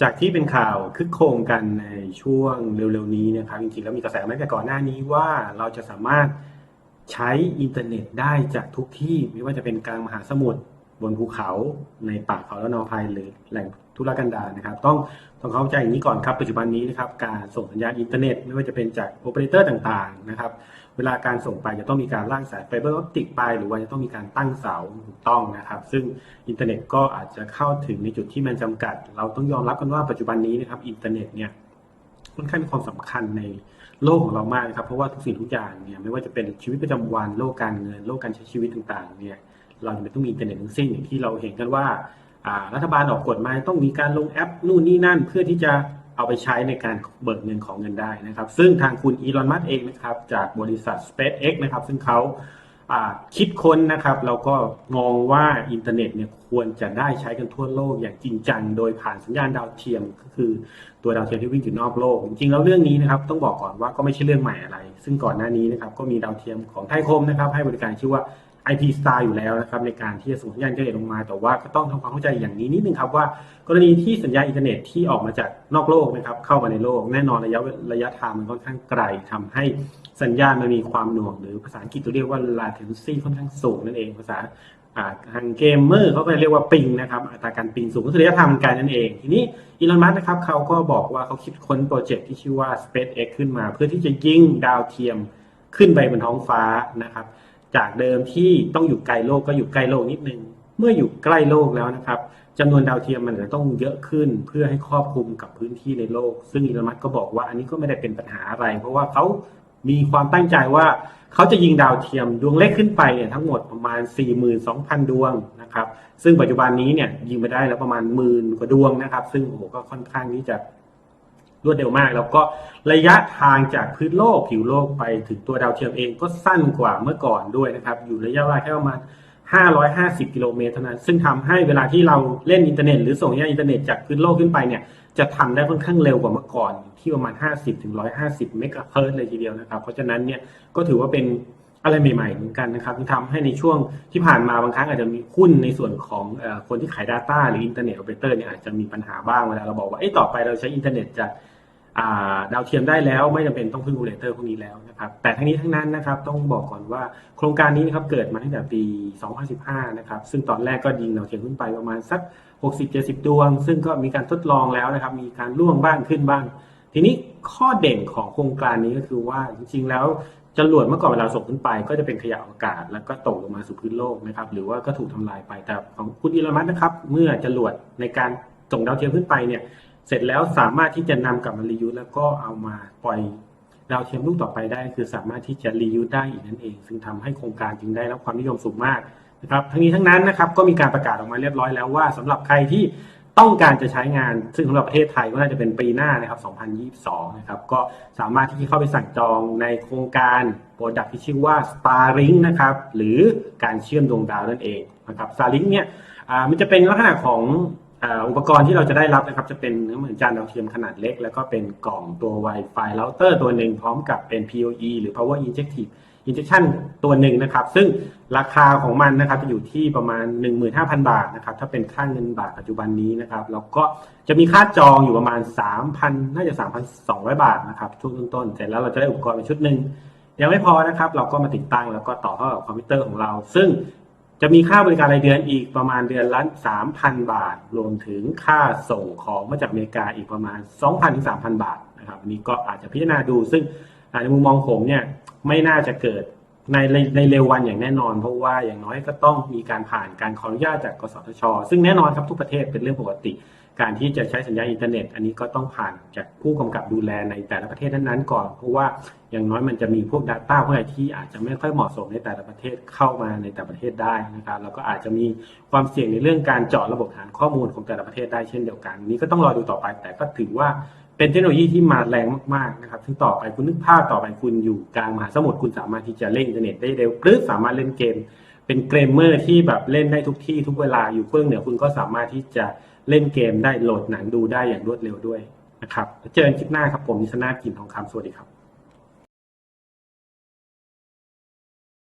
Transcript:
จากที่เป็นข่าวคึกโครงกันในช่วงเร็วๆนี้นะครับจริงๆแล้วมีกระแสมาตั้งแต่ก่อนหน้านี้ว่าเราจะสามารถใช้อินเทอร์เน็ตได้จากทุกที่ไม่ว่าจะเป็นกลางมหาสมุทร บนภูเขาในป่าเขาและนอภัยหรือแหล่งทุรกันดารนะครับ ต้องต้องเข้าใจอย่างนี้ก่อนครับปัจจุบันนี้นะครับการส่งสัญญาณอินเทอร์เน็ตไม่ว่าจะเป็นจากโอเปอเรเตอร์ต่างๆนะครับเวลาการส่งไปจะต้องมีการล่างสายไฟเบอร์ออปติกไป หรือว่าจะต้องมีการตั้งเสาถูกต้องนะครับ ซึ่งอินเทอร์เน็ตก็อาจจะเข้าถึงในจุดที่มันจำกัด เราต้องยอมรับกันว่าปัจจุบันนี้นะครับอินเทอร์เน็ตเนี่ยค่อนข้างมีความสำคัญในโลกของเรามากนะครับเพราะว่าทุกสิ่งทุกอย่างเนี่ยไม่ว่าจะเป็นชีวิตประจำวันโลกการเงินโลกการใช้ชีวิตต่างๆเนี่ย เราจะต้องมีอินเทอร์เน็ตทั้งสิ้นอย่างที่เราเห็นกันว่ารัฐบาลออกกฎมาต้องมีการลงแอปนู่นนี่นั่น เพื่อที่จะเอาไปใช้ในการเบิกเงินของเงินได้นะครับ ซึ่งทางคุณอีลอนมัสเองนะครับจากบริษัท SpaceX นะครับ ซึ่งเขาคิดค้นนะครับเราก็มองว่าอินเทอร์เน็ตเนี่ยควรจะได้ใช้กันทั่วโลกอย่างจริงจัง โดยผ่านสัญญาณดาวเทียมก็คือตัวดาวเทียมที่วิ่งอยู่นอกโลก จริงๆแล้วเรื่องนี้นะครับต้องบอกก่อนว่าก็ไม่ใช่เรื่องใหม่อะไร ซึ่งก่อนหน้านี้นะครับก็มีดาวเทียมของไทยคมนะครับให้บริการชื่อว่า IP Star อยู่แล้วนะครับในการที่จะส่งสัญญาณอินเทอร์เน็ตลงมา แต่ว่าก็ต้องทำความเข้าใจอย่างนี้นิดนึงครับว่า กรณีที่สัญญาณอินเทอร์เน็ตที่ออกมาจากนอกโลกนะครับเข้ามาในโลก แน่นอนระยะระยะทางมันค่อนข้างไกลทำให้สัญญาณมันมีความหน่วง หรือภาษาอังกฤษเราเรียกว่า latency ค่อนข้างสูงนั่นเองภาษาทางเกมเมอร์เขาก็เรียกว่าปิงนะครับอัตราการปิงสูงก็คือระยะทางมันไกลนั่นเอง ทีนี้อีลอนมัสนะครับเขาก็บอกว่าเขาคิดค้นโปรเจกต์ที่ชื่อว่า SpaceX ขึ้นมา เพื่อที่จะยิงดาวเทียมขึ้นไปบนท้องฟ้านะครับ จากเดิมที่ต้องอยู่ไกลโลกก็อยู่ใกล้โลกนิดนึง เมื่ออยู่ใกล้โลกแล้วนะครับจำนวนดาวเทียมมันจะต้องเยอะขึ้นเพื่อให้ครอบคลุมกับพื้นที่ในโลก ซึ่งอีลอนมัสก็บอกว่าอันนี้ก็ไม่ได้เป็นปัญหาอะไร เพราะว่าเขามีความตั้งใจว่าเขาจะยิงดาวเทียมดวงเล็กขึ้นไปเนี่ยทั้งหมดประมาณ 42,000 ดวงนะครับ ซึ่งปัจจุบันนี้เนี่ยยิงไปได้แล้วประมาณหมื่นกว่าดวงนะครับ ซึ่งโอ้โหก็ค่อนข้างที่จะ รวดเร็วมาก แล้วก็ระยะทางจากพื้นโลกผิวโลกไปถึงตัวดาวเทียมเองก็สั้นกว่าเมื่อก่อนด้วยนะครับ อยู่ระยะเวลาแค่ประมาณ 550 กิโลเมตรเท่านั้น ซึ่งทำให้เวลาที่เราเล่นอินเทอร์เน็ตหรือส่งสัญญาณอินเทอร์เน็ตจากพื้นโลกขึ้นไปเนี่ยจะทำได้ค่อนข้างเร็วกว่าเมื่อก่อนที่ประมาณ 50-150 เมกะเฮิรตซ์เลยทีเดียวนะครับ เพราะฉะนั้นเนี่ยก็ถือว่าเป็น อะไรใหม่ๆเหมือนกันนะครับที่ทำให้ในช่วงที่ผ่านมาบางครั้งอาจจะมีหุ้นในส่วนของคนที่ขาย Data หรืออินเทอร์เน็ตโอเปอเรเตอร์เนี่ยอาจจะมีปัญหาบ้างเวลาเราบอกว่าต่อไปเราใช้อินเทอร์เน็ตจากดาวเทียมได้แล้วไม่จำเป็นต้องพึ่งโอเปอเรเตอร์พวกนี้แล้วนะครับแต่ทั้งนี้ทั้งนั้นนะครับต้องบอกก่อนว่าโครงการนี้นะครับเกิดมาตั้งแต่ปี 2015 นะครับซึ่งตอนแรกก็ยิงดาวเทียมขึ้นไปประมาณสัก 60-70 ดวง ซึ่งก็มีการทดลองแล้วนะครับมีการล่วงบ้างขึ้นบ้าง ทีนี้ข้อเด่นของโครงการนี้ก็คือว่าจริงๆแล้ว จรวดเมื่อก่อนเวลาส่งขึ้นไปก็จะเป็นขยะอากาศ แล้วก็ตกลงมาสู่พื้นโลกนะครับ หรือว่าก็ถูกทำลายไปแต่ของคุณอีลอนมัสนะครับ เมื่อจรวดในการส่งดาวเทียมขึ้นไปเนี่ย เสร็จแล้วสามารถที่จะนำกลับมารียูแล้วก็เอามาปล่อยดาวเทียมลูกต่อไปได้ คือสามารถที่จะรียูได้อีกนั่นเอง ซึ่งทำให้โครงการจึงได้รับความนิยมสูงมากนะครับทั้งนี้ทั้งนั้นนะครับก็มีการประกาศออกมาเรียบร้อยแล้วว่าสำหรับใครที่ ต้องการจะใช้งานซึ่งสำหรับประเทศไทยก็น่าจะเป็นปีหน้านะครับ 2022 นะครับ ก็สามารถที่จะเข้าไปสั่งจองในโครงการโปรดักที่ชื่อว่า Starlink นะครับ หรือการเชื่อมดวงดาวนั่นเองนะครับ Starlink เนี่ยมันจะเป็นลักษณะของอุปกรณ์ที่เราจะได้รับนะครับ จะเป็นเหมือนจานดาวเทียมขนาดเล็ก แล้วก็เป็นกล่องตัว Wi-Fi router ตัวหนึ่งพร้อมกับเป็น PoE หรือ Power Injective injection ตัวหนึ่งนะครับ ซึ่งราคาของมันนะครับจะอยู่ที่ประมาณ 15,000 บาทนะครับ ถ้าเป็นค่าเงินบาทปัจจุบันนี้นะครับ แล้วก็จะมีค่าจองอยู่ประมาณ 3,000 น่าจะ 3,200 บาทนะครับช่วงต้นๆเสร็จแล้วเราจะได้อุปกรณ์ไปชุดหนึ่งยังไม่พอนะครับ เราก็มาติดตั้งแล้วก็ต่อเข้ากับคอมพิวเตอร์ของเรา ซึ่งจะมีค่าบริการรายเดือนอีกประมาณเดือนละ 3,000 บาท รวมถึงค่าส่งของมาจากอเมริกาอีกประมาณ 2,000ถึง3,000 บาทนะครับอันนี้ก็อาจจะพิจารณาดู ซึ่งในมุมมองผมเนี่ย ไม่น่าจะเกิดในในเร็ววันอย่างแน่นอน เพราะว่าอย่างน้อยก็ต้องมีการผ่านการขออนุญาตจากกสทช ซึ่งแน่นอนครับทุกประเทศเป็นเรื่องปกติ การที่จะใช้สัญญาณอินเทอร์เน็ต อันนี้ก็ต้องผ่านจากผู้กำกับดูแลในแต่ละประเทศนั้นๆก่อน เพราะว่าอย่างน้อยมันจะมีพวก Data พวกอะไรที่อาจจะไม่ค่อยเหมาะสมในแต่ละประเทศเข้ามาในแต่ละประเทศได้นะครับแล้วก็อาจจะมีความเสี่ยงในเรื่องการเจาะระบบฐานข้อมูลของแต่ละประเทศได้เช่นเดียวกัน นี้ก็ต้องรอดูต่อไปแต่ก็ถือว่า เป็นเทคโนโลยีที่มาแรงมากๆนะครับซึ่งต่อไปคุณนึกภาพต่อไปคุณอยู่กลางมหาสมุทรคุณสามารถที่จะเล่นอินเทอร์เน็ตได้เร็วหรือสามารถเล่นเกม เป็นเกมเมอร์ที่แบบเล่นได้ทุกที่ทุกเวลาอยู่เฟื่องเหนือคุณก็สามารถที่จะเล่นเกมได้โหลดหนังดูได้อย่างรวดเร็วด้วยนะครับเจอกันคลิปหน้าครับผมนิสนากินทองคำสวัสดีครับ